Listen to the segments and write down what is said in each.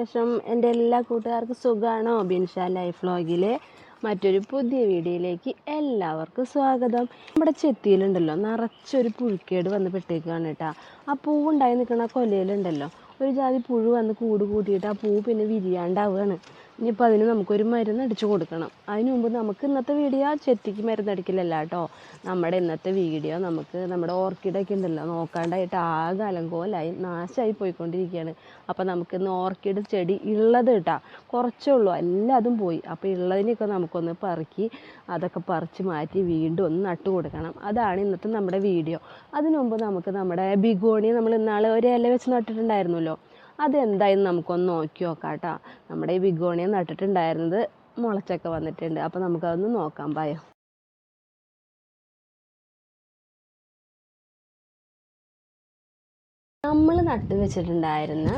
വിശേഷം എന്റെ എല്ലാ കൂട്ടുകാർക്കും സുഖമാണോ ബിൻഷ ലൈഫ് വ്ളോഗിലെ മറ്റൊരു പുതിയ വീഡിയോയിലേക്ക് എല്ലാവർക്കും സ്വാഗതം. നമ്മുടെ ചെത്തിയിലുണ്ടല്ലോ നിറച്ചൊരു പുഴുക്കേട് വന്ന് പെട്ടേക്കാണ് കേട്ടോ. ആ പൂവുണ്ടായി നിൽക്കുന്ന കൊലയിലുണ്ടല്ലോ ഒരു ജാതി പുഴു വന്ന് കൂട് കൂട്ടിയിട്ട് ആ പൂ പിന്നെ വിരിയാണ്ടാവുകയാണ് ഇനിയിപ്പോൾ അതിന് നമുക്കൊരു മരുന്ന് അടിച്ചു കൊടുക്കണം. അതിന് മുമ്പ് നമുക്ക് ഇന്നത്തെ വീഡിയോ ചെത്തിക്ക് മരുന്നടിക്കലല്ല കേട്ടോ. നമ്മുടെ ഇന്നത്തെ വീഡിയോ നമുക്ക് നമ്മുടെ ഓർക്കിഡൊക്കെ ഉണ്ടല്ലോ നോക്കാണ്ടായിട്ട് ആകെ അലങ്കോലായി നാശമായി പോയിക്കൊണ്ടിരിക്കുകയാണ്. അപ്പോൾ നമുക്ക് ഇന്ന് ഓർക്കിഡ് ചെടി ഉള്ളത് കേട്ടാ. കുറച്ചേ ഉള്ളൂ എല്ലാതും പോയി. അപ്പോൾ ഉള്ളതിനെയൊക്കെ നമുക്കൊന്ന് പറക്കി അതൊക്കെ പറിച്ച് മാറ്റി വീണ്ടും ഒന്ന് നട്ടു കൊടുക്കണം. അതാണ് ഇന്നത്തെ നമ്മുടെ വീഡിയോ. അതിനു മുമ്പ് നമുക്ക് നമ്മുടെ ബിഗോണി നമ്മൾ ഇന്നാൾ ഒരു ഇല വെച്ച് നട്ടിട്ടുണ്ടായിരുന്നല്ലോ. അതെന്തായെന്ന് നമുക്കൊന്ന് നോക്കി നോക്കാം കേട്ടോ നമ്മുടെ ഈ ബിഗോണിയ നട്ടിട്ടുണ്ടായിരുന്നത് മുളച്ചൊക്കെ വന്നിട്ടുണ്ട്. അപ്പോൾ നമുക്കതൊന്ന് നോക്കാം. പായോ നമ്മൾ നട്ടു വെച്ചിട്ടുണ്ടായിരുന്ന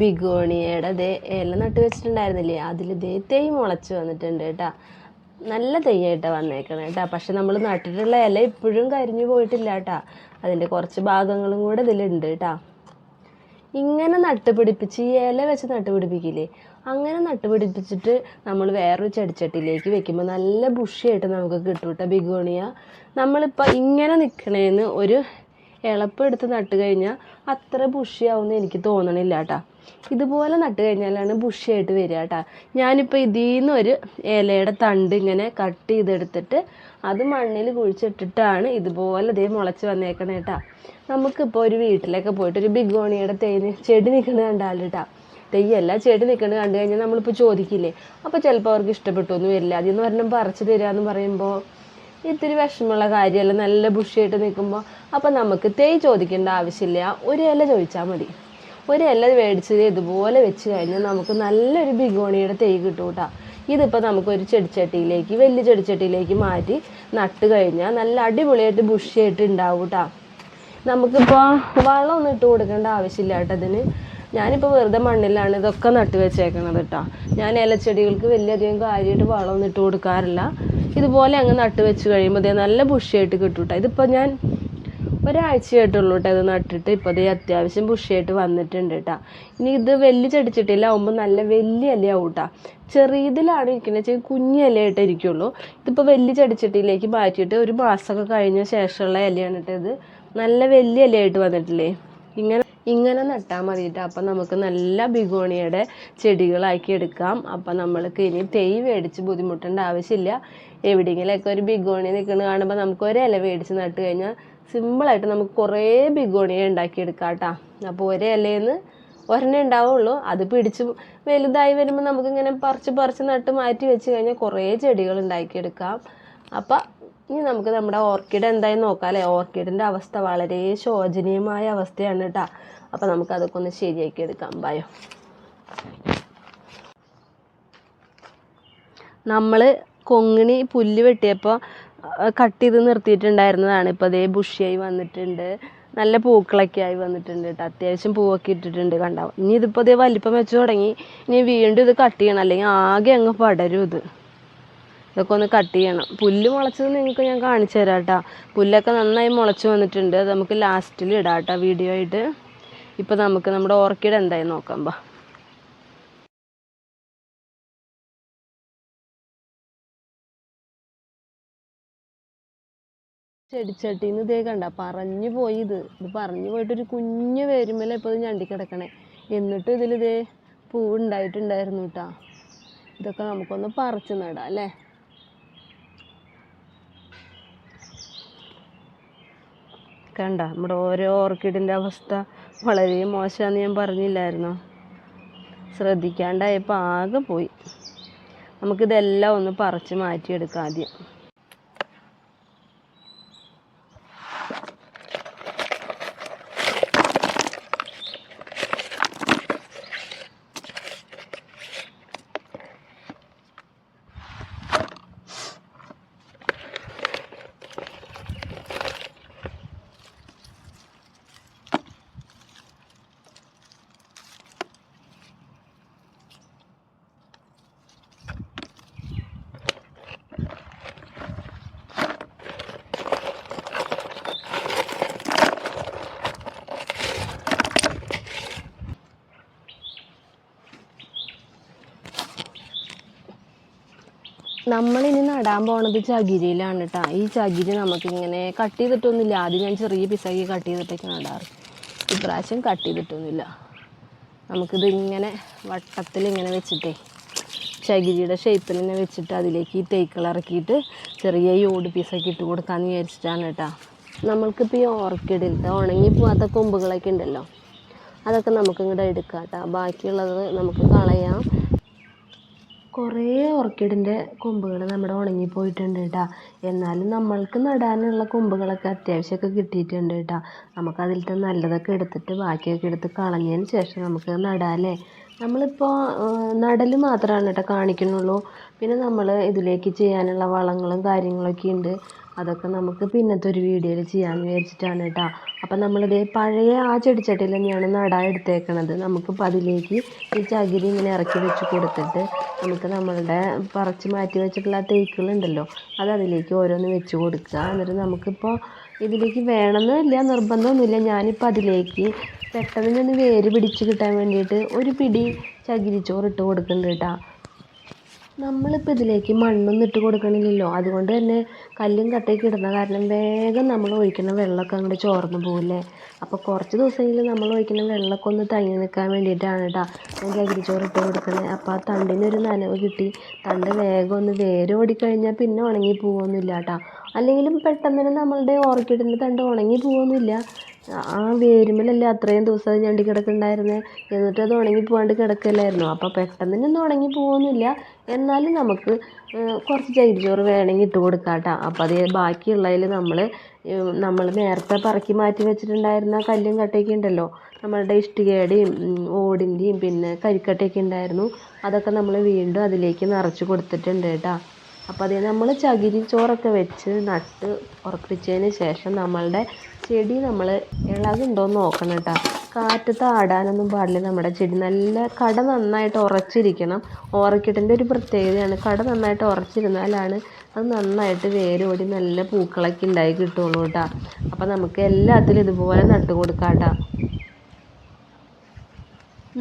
ബിഗോണിയയുടെ ദേ ഇല നട്ടു വെച്ചിട്ടുണ്ടായിരുന്നില്ലേ? അതിൽ ദേ തൈ മുളച്ച് വന്നിട്ടുണ്ട് കേട്ടോ. നല്ല തെയ്യായിട്ടാണ് വന്നേക്കണേ കേട്ടോ. പക്ഷെ നമ്മൾ നട്ടിട്ടുള്ള ഇല ഇപ്പോഴും കരിഞ്ഞു പോയിട്ടില്ല കേട്ടോ. അതിന്റെ കുറച്ച് ഭാഗങ്ങളും കൂടെ ഇതിലുണ്ട് കേട്ടോ. ഇങ്ങനെ നട്ടുപിടിപ്പിച്ച് ഈ ഇല വെച്ച് നട്ടുപിടിപ്പിക്കില്ലേ? അങ്ങനെ നട്ടുപിടിപ്പിച്ചിട്ട് നമ്മൾ വേറൊരു ചെടിച്ചട്ടിയിലേക്ക് വെക്കുമ്പോൾ നല്ല ബുഷിയായിട്ട് നമുക്ക് കിട്ടും കേട്ടോ ബിഗോണിയ. നമ്മളിപ്പോൾ ഇങ്ങനെ നിൽക്കണേന്ന് ഒരു ഇളപ്പെടുത്ത് നട്ട് കഴിഞ്ഞാൽ അത്ര ബുഷിയാവുമെന്ന് എനിക്ക് തോന്നണില്ല കേട്ടോ. ഇതുപോലെ നട്ട് കഴിഞ്ഞാലാണ് ബുഷിയായിട്ട് വരിക കേട്ടോ. ഞാനിപ്പോൾ ഇതിൽ നിന്ന് ഒരു ഇലയുടെ തണ്ട് ഇങ്ങനെ കട്ട് ചെയ്തെടുത്തിട്ട് അത് മണ്ണിൽ കുഴിച്ചിട്ടിട്ടാണ് ഇതുപോലെ ഇതേ മുളച്ച് വന്നേക്കണേ കേട്ടോ. നമുക്കിപ്പോൾ ഒരു വീട്ടിലൊക്കെ പോയിട്ട് ഒരു ബിഗോണിയുടെ തേന് ചെടി നിൽക്കുന്നത് കണ്ടാലും കേട്ടോ. തെയ്യല്ല ചെടി നിൽക്കുന്നത് കണ്ടു കഴിഞ്ഞാൽ നമ്മളിപ്പോൾ ചോദിക്കില്ലേ അപ്പോൾ ചിലപ്പോൾ അവർക്ക് ഇഷ്ടപ്പെട്ടു ഒന്നും വരില്ല. അതിന്ന് പറഞ്ഞാൽ പറിച്ച് തരാമെന്ന് പറയുമ്പോൾ ഇത്തിരി വിഷമമുള്ള കാര്യമല്ല? നല്ല ബുഷിയായിട്ട് നിൽക്കുമ്പോൾ അപ്പോൾ നമുക്ക് തേയ് ചോദിക്കേണ്ട ആവശ്യമില്ല. ഒരു ഇല ചോദിച്ചാൽ മതി. ഒരു ഇല മേടിച്ച് ഇതുപോലെ വെച്ച് കഴിഞ്ഞാൽ നമുക്ക് നല്ലൊരു ബിഗോണിയുടെ തേ കിട്ടും കേട്ടോ ഇതിപ്പോൾ നമുക്കൊരു ചെടിച്ചട്ടിയിലേക്ക് വലിയ ചെടിച്ചട്ടിയിലേക്ക് മാറ്റി നട്ട് കഴിഞ്ഞാൽ നല്ല അടിപൊളിയായിട്ട് ബുഷിയായിട്ട് ഉണ്ടാവും കേട്ടോ നമുക്കിപ്പോൾ വളമൊന്നും ഇട്ട് കൊടുക്കേണ്ട ആവശ്യമില്ല കേട്ടോ ഇതിന്. ഞാനിപ്പോൾ വെറുതെ മണ്ണിലാണ് ഇതൊക്കെ നട്ട് വെച്ചേക്കണത് കേട്ടോ ഞാൻ ഇലച്ചെടികൾക്ക് വലിയധികം കാര്യമായിട്ട് വളമൊന്നും ഇട്ട് കൊടുക്കാറില്ല. ഇതുപോലെ അങ്ങ് നട്ട് വെച്ച് കഴിയുമ്പോൾ നല്ല ബുഷിയായിട്ട് കിട്ടും കേട്ടോ ഇതിപ്പോൾ ഞാൻ ഒരാഴ്ചയായിട്ടുള്ളൂ കേട്ടോ ഇത് നട്ടിട്ട്. ഇപ്പോൾ ദേ അത്യാവശ്യം ബുഷിയായിട്ട് വന്നിട്ടുണ്ട് കേട്ടോ ഇനി ഇത് വലിയ ചെടിച്ചട്ടിയിലാവുമ്പോൾ നല്ല വലിയ ഇലയാവും കേട്ടോ ചെറിയതിലാണ് ഇരിക്കുന്നത് വെച്ചാൽ കുഞ്ഞു ഇലയായിട്ട് ഇരിക്കുള്ളൂ. ഇതിപ്പോൾ വലിയ ചെടിച്ചട്ടിയിലേക്ക് മാറ്റിയിട്ട് ഒരു മാസമൊക്കെ കഴിഞ്ഞ ശേഷമുള്ള ഇലയാണ് കേട്ടോ ഇത്. നല്ല വലിയ ഇലയായിട്ട് വന്നിട്ടില്ലേ? ഇങ്ങനെ ഇങ്ങനെ നട്ടാൽ മതി കേട്ടോ അപ്പം നമുക്ക് നല്ല ബിഗോണിയുടെ ചെടികളാക്കി എടുക്കാം. അപ്പം നമ്മൾക്ക് ഇനി തെയ് മേടിച്ച് ബുദ്ധിമുട്ടേണ്ട ആവശ്യമില്ല. എവിടെയെങ്കിലുമൊക്കെ ഒരു ബിഗോണി നിൽക്കുന്നത് കാണുമ്പോൾ നമുക്ക് ഒരു ഇല മേടിച്ച് നട്ട് കഴിഞ്ഞാൽ സിമ്പിളായിട്ട് നമുക്ക് കുറേ ബിഗോണിയ ഉണ്ടാക്കിയെടുക്കാം കേട്ടോ. അപ്പോൾ ഒരു ഇലയിൽ ഒരെണ്ണേ ഉണ്ടാവുള്ളൂ. അത് പിടിച്ച് വലുതായി വരുമ്പോൾ നമുക്കിങ്ങനെ പറിച്ച് പറിച്ച് നട്ട് മാറ്റി വെച്ച് കഴിഞ്ഞാൽ കുറേ ചെടികൾ ഉണ്ടാക്കിയെടുക്കാം. അപ്പോൾ ഇനി നമുക്ക് നമ്മുടെ ഓർക്കിഡ് എന്തായി നോക്കാം അല്ലേ? ഓർക്കിഡിന്റെ അവസ്ഥ വളരെ ശോചനീയമായ അവസ്ഥയാണ് കേട്ടോ. അപ്പോൾ നമുക്ക് അതൊക്കെ ഒന്ന് ശരിയാക്കി എടുക്കാം. ബയോ നമ്മൾ കൊങ്ങിണി പുല്ല് വെട്ടിയപ്പോൾ കട്ട് ചെയ്ത് നിർത്തിയിട്ടുണ്ടായിരുന്നതാണ്. ഇപ്പോൾ അതേ ബുഷിയായി വന്നിട്ടുണ്ട്. നല്ല പൂക്കളൊക്കെ ആയി വന്നിട്ടുണ്ട് കേട്ടോ അത്യാവശ്യം പൂവൊക്കെ ഇട്ടിട്ടുണ്ട് കണ്ടോ. ഇനി ഇതിപ്പോൾ അതേ വലിപ്പം വെച്ച് തുടങ്ങി. ഇനി വീണ്ടും ഇത് കട്ട് ചെയ്യണം. അല്ലെങ്കിൽ ആകെ അങ്ങ് പടരും ഇത്. ഇതൊക്കെ ഒന്ന് കട്ട് ചെയ്യണം. പുല്ല് മുളച്ചത് നിങ്ങൾക്ക് ഞാൻ കാണിച്ചു തരാം കേട്ടോ പുല്ലൊക്കെ നന്നായി മുളച്ച് വന്നിട്ടുണ്ട്. അത് നമുക്ക് ലാസ്റ്റിൽ ഇടാം കേട്ടോ വീഡിയോ ആയിട്ട്. ഇപ്പോൾ നമുക്ക് നമ്മുടെ ഓർക്കിഡ് എന്തായി നോക്കാം ബാ. ചെടിച്ചട്ടിന്ന് ഇതേ കണ്ട. പറഞ്ഞു പോയി ഇത്. ഇത് പറഞ്ഞു പോയിട്ട് ഒരു കുഞ്ഞു വേരുമല ഇപ്പോൾ ഇത് ഞണ്ടി കിടക്കണേ. എന്നിട്ട് ഇതിൽ ഇതേ പൂവ് ഉണ്ടായിട്ടുണ്ടായിരുന്നു കേട്ടോ ഇതൊക്കെ നമുക്കൊന്ന് പറിച്ച് നടാം അല്ലേ? കണ്ട? നമ്മുടെ ഓരോ ഓർക്കിഡിന്റെ അവസ്ഥ വളരെ മോശമാണെന്ന് ഞാൻ പറഞ്ഞില്ലായിരുന്നോ? ശ്രദ്ധിക്കാണ്ടായപ്പോൾ ആകെ പോയി. നമുക്കിതെല്ലാം ഒന്ന് പറിച്ച് മാറ്റിയെടുക്കാം ആദ്യം. നമ്മളിനി നടാൻ പോണത് ചകിരിയിലാണ് കേട്ടോ ഈ ചകിരി നമുക്കിങ്ങനെ കട്ട് ചെയ്തിട്ടൊന്നുമില്ല. ആദ്യം ഞാൻ ചെറിയ പിസാക്കി കട്ട് ചെയ്തിട്ടൊക്കെ നടാറ്. ഇപ്രാവശ്യം കട്ട് ചെയ്തിട്ടൊന്നുമില്ല. നമുക്കിത് ഇങ്ങനെ വട്ടത്തിൽ ഇങ്ങനെ വെച്ചിട്ടേ ചകിരിയുടെ ഷേപ്പിൽ തന്നെ വെച്ചിട്ട് അതിലേക്ക് ഈ തേക്കൾ ഇറക്കിയിട്ട് ചെറിയ ഓട് പീസൊക്കെ ഇട്ട് കൊടുക്കാമെന്ന് വിചാരിച്ചിട്ടാണ് കേട്ടോ നമ്മൾക്കിപ്പോൾ ഈ ഓർക്കിഡിലത്തെ ഉണങ്ങി പോകാത്ത കൊമ്പുകളൊക്കെ ഉണ്ടല്ലോ. അതൊക്കെ നമുക്കിങ്ങോട്ട് എടുക്കാം കേട്ടോ ബാക്കിയുള്ളത് നമുക്ക് കളയാം. കുറേ ഓർക്കിഡിന്റെ കൊമ്പുകൾ നമ്മുടെ ഉണങ്ങിപ്പോയിട്ടുണ്ട് കേട്ടോ എന്നാലും നമ്മൾക്ക് നടാനുള്ള കൊമ്പുകളൊക്കെ അത്യാവശ്യമൊക്കെ കിട്ടിയിട്ടുണ്ട് കേട്ടോ നമുക്കതിലത്തെ നല്ലതൊക്കെ എടുത്തിട്ട് ബാക്കിയൊക്കെ എടുത്ത് കളഞ്ഞതിന് ശേഷം നമുക്ക് നടാമല്ലേ നമ്മളിപ്പോൾ നടൽ മാത്രമാണ് കേട്ടോ കാണിക്കുന്നുള്ളൂ. പിന്നെ നമ്മൾ ഇതിലേക്ക് ചെയ്യാനുള്ള വളങ്ങളും കാര്യങ്ങളൊക്കെ ഉണ്ട്. അതൊക്കെ നമുക്ക് പിന്നത്തെ ഒരു വീഡിയോയിൽ ചെയ്യാമെന്ന് വിചാരിച്ചിട്ടാണ് കേട്ടോ അപ്പം നമ്മളിത് പഴയ ആ ചെടിച്ചട്ടിയിൽ തന്നെയാണ് നടാൻ എടുത്തേക്കണത്. നമുക്കിപ്പോൾ അതിലേക്ക് ഈ ചകിരി ഇങ്ങനെ ഇറക്കി വെച്ച് കൊടുത്തിട്ട് നമുക്ക് നമ്മളുടെ പറിച്ച് മാറ്റി വെച്ചിട്ടുള്ള തേക്കുകളുണ്ടല്ലോ അത് അതിലേക്ക് ഓരോന്ന് വെച്ച് കൊടുക്കുക. എന്നിട്ട് നമുക്കിപ്പോൾ ഇതിലേക്ക് വേണമെന്നില്ല നിർബന്ധമൊന്നുമില്ല. ഞാനിപ്പോൾ അതിലേക്ക് പെട്ടെന്ന് ഒന്ന് വേര് പിടിച്ച് കിട്ടാൻ വേണ്ടിയിട്ട് ഒരു പിടി ചകിരിച്ചോറ് ഇട്ട് കൊടുക്കുന്നുണ്ട് കേട്ടോ നമ്മളിപ്പോൾ ഇതിലേക്ക് മണ്ണൊന്നും ഇട്ട് കൊടുക്കണില്ലല്ലോ. അതുകൊണ്ട് തന്നെ കല്ലും കട്ടയൊക്കെ ഇടുന്ന കാരണം വേഗം നമ്മൾ ഒഴിക്കുന്ന വെള്ളമൊക്കെ അങ്ങോട്ട് ചോർന്ന് പോകില്ലേ അപ്പോൾ കുറച്ച് ദിവസമെങ്കിലും നമ്മൾ ഒഴിക്കുന്ന വെള്ളമൊക്കെ ഒന്ന് തങ്ങി നിൽക്കാൻ വേണ്ടിയിട്ടാണ് കേട്ടോ ഞാൻ ചകിരിച്ചോറ് ഇട്ട് കൊടുക്കുന്നത് അപ്പോൾ ആ തണ്ടിനൊരു നനവ് കിട്ടി. തണ്ട് വേഗം ഒന്ന് വേര് ഓടിക്കഴിഞ്ഞാൽ പിന്നെ ഉണങ്ങി പോകുമൊന്നുമില്ല കേട്ടോ അല്ലെങ്കിലും പെട്ടെന്ന് തന്നെ നമ്മളുടെ ഓർക്കിഡിന്റെ തണ്ട് ഉണങ്ങി പോകുമൊന്നുമില്ല ആ വേരുമ്മലല്ലേ അത്രയും ദിവസം ഞണ്ടി കിടക്കുന്നുണ്ടായിരുന്നത് എന്നിട്ട് അത് ഉണങ്ങി പോകാണ്ട് കിടക്കല്ലായിരുന്നു അപ്പോൾ പെട്ടെന്ന് തന്നെ ഒന്നും ഉണങ്ങി പോകുന്നില്ല എന്നാലും നമുക്ക് കുറച്ച് ചകിരിച്ചോറ് വേണമെങ്കിൽ ഇട്ട് കൊടുക്കാം കേട്ടോ അപ്പോൾ അത് ബാക്കിയുള്ളതിൽ നമ്മൾ നമ്മൾ നേരത്തെ പറക്കി മാറ്റി വെച്ചിട്ടുണ്ടായിരുന്ന കല്ലും കട്ടയൊക്കെ ഉണ്ടല്ലോ? നമ്മളുടെ ഇഷ്ടികയുടെയും ഓടിന്റെയും പിന്നെ കരിക്കട്ടയൊക്കെ ഉണ്ടായിരുന്നു. അതൊക്കെ നമ്മൾ വീണ്ടും അതിലേക്ക് നിറച്ച് കൊടുത്തിട്ടുണ്ട് കേട്ടോ. അപ്പോൾ അതേ നമ്മൾ ചകിരി ചോറൊക്കെ വെച്ച് നട്ട് ഉറപ്പിച്ചതിന് ശേഷം നമ്മളുടെ ചെടി നമ്മൾ ഇളകുണ്ടോയെന്ന് നോക്കണം കേട്ടോ. കാറ്റത്ത് ആടാനൊന്നും പാടില്ല നമ്മുടെ ചെടി. നല്ല കട നന്നായിട്ട് ഉറച്ചിരിക്കണം. ഓർക്കിഡിന്റെ ഒരു പ്രത്യേകതയാണ് കട നന്നായിട്ട് ഉറച്ചിരുന്നാലാണ് അത് നന്നായിട്ട് വേരോടി നല്ല പൂക്കളൊക്കെ ഉണ്ടായി കിട്ടുള്ളൂ കേട്ടോ. അപ്പോൾ നമുക്ക് എല്ലാത്തിലും ഇതുപോലെ നട്ടു കൊടുക്കാം കേട്ടോ.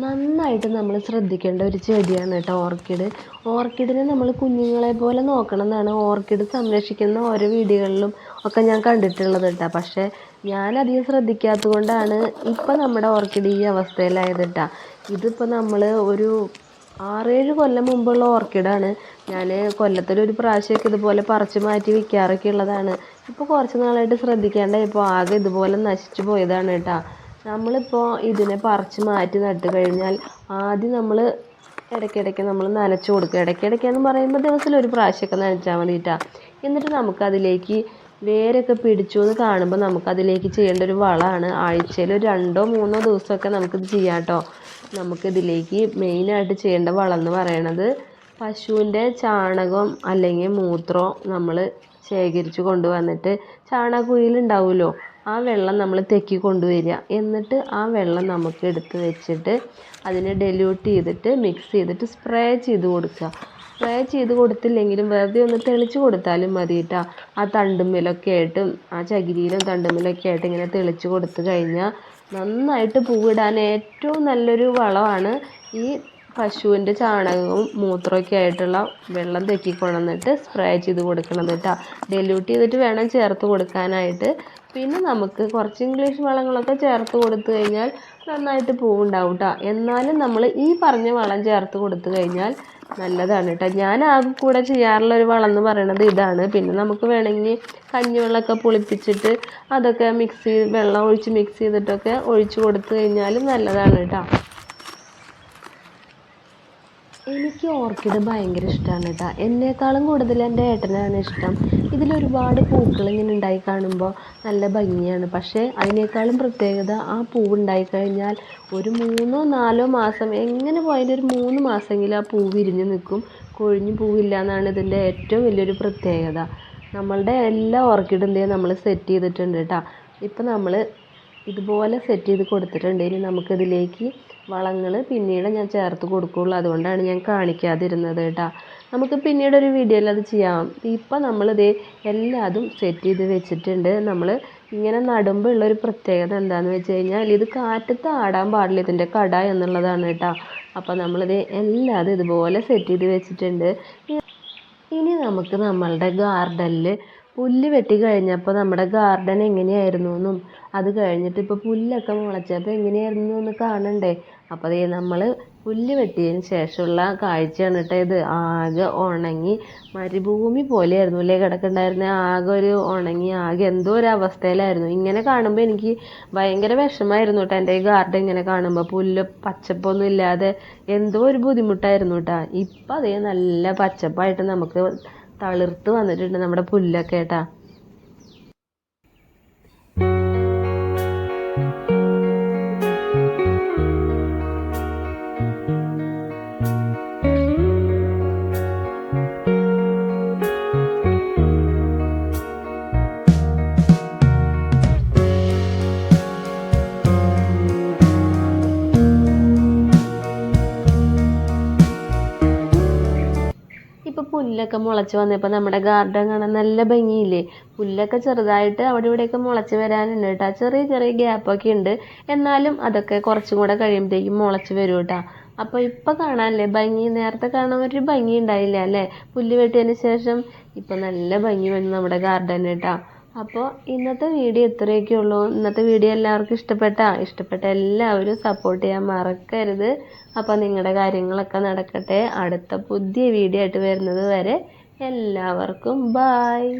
നന്നായിട്ട് നമ്മൾ ശ്രദ്ധിക്കേണ്ട ഒരു ചെടിയാണ് കേട്ടോ ഓർക്കിഡ്. ഓർക്കിഡിനെ നമ്മൾ കുഞ്ഞുങ്ങളെ പോലെ നോക്കണം എന്നാണ് ഓർക്കിഡ് സംരക്ഷിക്കുന്ന ഓരോ വീഡിയോകളിലും ഒക്കെ ഞാൻ കണ്ടിട്ടുള്ളത് കേട്ടോ പക്ഷേ ഞാൻ അധികം ശ്രദ്ധിക്കാത്തത് കൊണ്ടാണ് ഇപ്പം നമ്മുടെ ഓർക്കിഡ് ഈ അവസ്ഥയിലായത് കേട്ടോ ഇതിപ്പോൾ നമ്മൾ ഒരു ആറേഴ് കൊല്ലം മുമ്പുള്ള ഓർക്കിഡാണ്. ഞാൻ കൊല്ലത്തിലൊരു പ്രാവശ്യമൊക്കെ ഇതുപോലെ പറിച്ച് മാറ്റി വിൽക്കാറൊക്കെ ഉള്ളതാണ്. ഇപ്പോൾ കുറച്ച് നാളായിട്ട് ശ്രദ്ധിക്കേണ്ട ഇപ്പോൾ ആകെ ഇതുപോലെ നശിച്ചു പോയതാണ് കേട്ടോ. നമ്മളിപ്പോൾ ഇതിനെ പറിച്ച് മാറ്റി നട്ട് കഴിഞ്ഞാൽ ആദ്യം നമ്മൾ ഇടയ്ക്കിടയ്ക്ക് നമ്മൾ നനച്ചു കൊടുക്കുക. ഇടയ്ക്കിടയ്ക്കെന്ന് പറയുമ്പോൾ ദിവസത്തിൽ ഒരു പ്രാവശ്യമൊക്കെ നനച്ചാൽ മതി കേട്ടോ എന്നിട്ട് നമുക്കതിലേക്ക് വേരൊക്കെ പിടിച്ചു എന്ന് കാണുമ്പോൾ നമുക്കതിലേക്ക് ചെയ്യേണ്ട ഒരു വളമാണ് ആഴ്ചയിൽ ഒരു രണ്ടോ മൂന്നോ ദിവസമൊക്കെ നമുക്കിത് ചെയ്യാം കേട്ടോ നമുക്കിതിലേക്ക് മെയിനായിട്ട് ചെയ്യേണ്ട വളം എന്ന് പറയണത് പശുവിന്റെ ചാണകം അല്ലെങ്കിൽ മൂത്രം നമ്മൾ ശേഖരിച്ച് കൊണ്ടുവന്നിട്ട് ചാണകക്കുഴിയിലുണ്ടാവുമല്ലോ ആ വെള്ളം നമ്മൾ തെക്കി കൊണ്ടുവരിക. എന്നിട്ട് ആ വെള്ളം നമുക്ക് എടുത്ത് വെച്ചിട്ട് അതിനെ ഡെല്യൂട്ട് ചെയ്തിട്ട് മിക്സ് ചെയ്തിട്ട് സ്പ്രേ ചെയ്ത് കൊടുക്കുക. സ്പ്രേ ചെയ്ത് കൊടുത്തില്ലെങ്കിലും വെറുതെ ഒന്ന് തെളിച്ച് കൊടുത്താലും മതി കേട്ടോ ആ തണ്ടുമ്മിലൊക്കെ ആയിട്ടും ആ ചകിരിയിലും തണ്ടുമ്മിലൊക്കെ ആയിട്ട് ഇങ്ങനെ തെളിച്ച് കൊടുത്ത് കഴിഞ്ഞാൽ നന്നായിട്ട് പൂവിടാൻ ഏറ്റവും നല്ലൊരു വളമാണ് ഈ പശുവിന്റെ ചാണകവും മൂത്രമൊക്കെ ആയിട്ടുള്ള വെള്ളം കൊണ്ടുവന്നിട്ട് സ്പ്രേ ചെയ്ത് കൊടുക്കണം കേട്ടോ ഡെല്യൂട്ട് ചെയ്തിട്ട് വേണം ചേർത്ത് കൊടുക്കാനായിട്ട്. പിന്നെ നമുക്ക് കുറച്ച് ഇംഗ്ലീഷ് വളങ്ങളൊക്കെ ചേർത്ത് കൊടുത്തു കഴിഞ്ഞാൽ നന്നായിട്ട് പൂവുണ്ടാവും കേട്ടോ എന്നാലും നമ്മൾ ഈ പറഞ്ഞ വളം ചേർത്ത് കൊടുത്തു കഴിഞ്ഞാൽ നല്ലതാണ് കേട്ടോ. ഞാൻ ആകെ കൂടെ ചെയ്യാറുള്ള ഒരു വളം എന്ന് പറയണത് ഇതാണ്. പിന്നെ നമുക്ക് വേണമെങ്കിൽ കഞ്ഞിവെള്ളമൊക്കെ പുളിപ്പിച്ചിട്ട് അതൊക്കെ മിക്സ് ചെയ്ത് വെള്ളം ഒഴിച്ച് മിക്സ് ചെയ്തിട്ടൊക്കെ ഒഴിച്ച് കൊടുത്തു കഴിഞ്ഞാലും നല്ലതാണ് കേട്ടോ. എനിക്ക് ഓർക്കിഡ് ഭയങ്കര ഇഷ്ടമാണ് കേട്ടോ എന്നേക്കാളും കൂടുതൽ എന്റെ ഏട്ടനാണ് ഇഷ്ടം. ഇതിലൊരുപാട് പൂക്കൾ ഇങ്ങനെ ഉണ്ടായി കാണുമ്പോൾ നല്ല ഭംഗിയാണ്. പക്ഷേ അതിനേക്കാളും പ്രത്യേകത ആ പൂവുണ്ടായി കഴിഞ്ഞാൽ ഒരു മൂന്നോ നാലോ മാസം എങ്ങനെ പോയാലും ഒരു മൂന്ന് മാസമെങ്കിലും ആ പൂ വിരിഞ്ഞ് നിൽക്കും. കൊഴിഞ്ഞു പൂവില്ല എന്നാണ് ഇതിന്റെ ഏറ്റവും വലിയൊരു പ്രത്യേകത. നമ്മളുടെ എല്ലാ ഓർക്കിഡും എന്ത് നമ്മൾ സെറ്റ് ചെയ്തിട്ടുണ്ട് കേട്ടോ ഇപ്പം നമ്മൾ ഇതുപോലെ സെറ്റ് ചെയ്ത് കൊടുത്തിട്ടുണ്ട്. ഇനി നമുക്കിതിലേക്ക് വളങ്ങൾ പിന്നീട് ഞാൻ ചേർത്ത് കൊടുക്കുകയുള്ളൂ അതുകൊണ്ടാണ് ഞാൻ കാണിക്കാതിരുന്നത് കേട്ടോ. നമുക്ക് പിന്നീട് ഒരു വീഡിയോയിൽ അത് ചെയ്യാം. ഇപ്പം നമ്മളിത് എല്ലാതും സെറ്റ് ചെയ്ത് വെച്ചിട്ടുണ്ട്. നമ്മൾ ഇങ്ങനെ നടുമ്പോൾ ഉള്ളൊരു പ്രത്യേകത എന്താണെന്ന് വെച്ച് കഴിഞ്ഞാൽ ഇത് കാറ്റത്ത് ആടാൻ പാടില്ല. ഇതിന്റെ കട എന്നുള്ളതാണ് കേട്ടോ. അപ്പോൾ നമ്മളിത് എല്ലാതും ഇതുപോലെ സെറ്റ് ചെയ്ത് വെച്ചിട്ടുണ്ട്. ഇനി നമുക്ക് നമ്മളുടെ ഗാർഡനിൽ പുല്ല് വെട്ടി കഴിഞ്ഞപ്പോൾ നമ്മുടെ ഗാർഡൻ എങ്ങനെയായിരുന്നു എന്നും അത് കഴിഞ്ഞിട്ട് ഇപ്പോൾ പുല്ലൊക്കെ മുളച്ചപ്പോൾ എങ്ങനെയായിരുന്നു എന്ന് കാണണ്ടേ? അപ്പോൾ ദേ നമ്മൾ പുല്ല് വെട്ടിയതിന് ശേഷമുള്ള കാഴ്ചയാണ് കേട്ടോ ഇത്. ആകെ ഉണങ്ങി മരുഭൂമി പോലെയായിരുന്നു അല്ലേ കിടക്കുന്നുണ്ടായിരുന്നത് ആകെ ഒരു ഉണങ്ങി ആകെ എന്തോ ഒരു അവസ്ഥയിലായിരുന്നു. ഇങ്ങനെ കാണുമ്പോൾ എനിക്ക് ഭയങ്കര വിഷമമായിരുന്നു കേട്ടോ എന്റെ ഈ ഗാർഡൻ ഇങ്ങനെ കാണുമ്പോൾ പുല്ല് പച്ചപ്പൊന്നും ഇല്ലാതെ എന്തോ ഒരു ബുദ്ധിമുട്ടായിരുന്നു കേട്ടോ. ഇപ്പം അതേ നല്ല പച്ചപ്പായിട്ട് നമുക്ക് തളിർത്ത് വന്നിട്ടുണ്ട് നമ്മുടെ പുല്ലൊക്കെ കേട്ടാ. പുല്ലൊക്കെ മുളച്ച് വന്നപ്പോൾ നമ്മുടെ ഗാർഡൻ കാണാൻ നല്ല ഭംഗിയില്ലേ? പുല്ലൊക്കെ ചെറുതായിട്ട് അവിടെ ഇവിടെയൊക്കെ മുളച്ച് വരാനുണ്ട് കേട്ടോ. ചെറിയ ചെറിയ ഗ്യാപ്പൊക്കെ ഉണ്ട്. എന്നാലും അതൊക്കെ കുറച്ചും കൂടെ കഴിയുമ്പോഴത്തേക്കും മുളച്ച് വരും കേട്ടോ. അപ്പോൾ ഇപ്പോൾ കാണാനല്ലേ ഭംഗി? നേരത്തെ കാണാൻ ഒരു ഭംഗി ഉണ്ടായില്ല അല്ലേ? പുല്ല് വെട്ടിയതിന് ശേഷം ഇപ്പം നല്ല ഭംഗി വന്നു നമ്മുടെ ഗാർഡൻ കേട്ടോ. അപ്പോൾ ഇന്നത്തെ വീഡിയോ ഇത്രയൊക്കെ ഉള്ളൂ. ഇന്നത്തെ വീഡിയോ എല്ലാവർക്കും ഇഷ്ടപ്പെട്ട? ഇഷ്ടപ്പെട്ട എല്ലാവരും സപ്പോർട്ട് ചെയ്യാൻ മറക്കരുത്. അപ്പോൾ നിങ്ങളുടെ കാര്യങ്ങളൊക്കെ നടക്കട്ടെ. അടുത്ത പുതിയ വീഡിയോ ആയിട്ട് വരുന്നത് വരെ എല്ലാവർക്കും ബായ്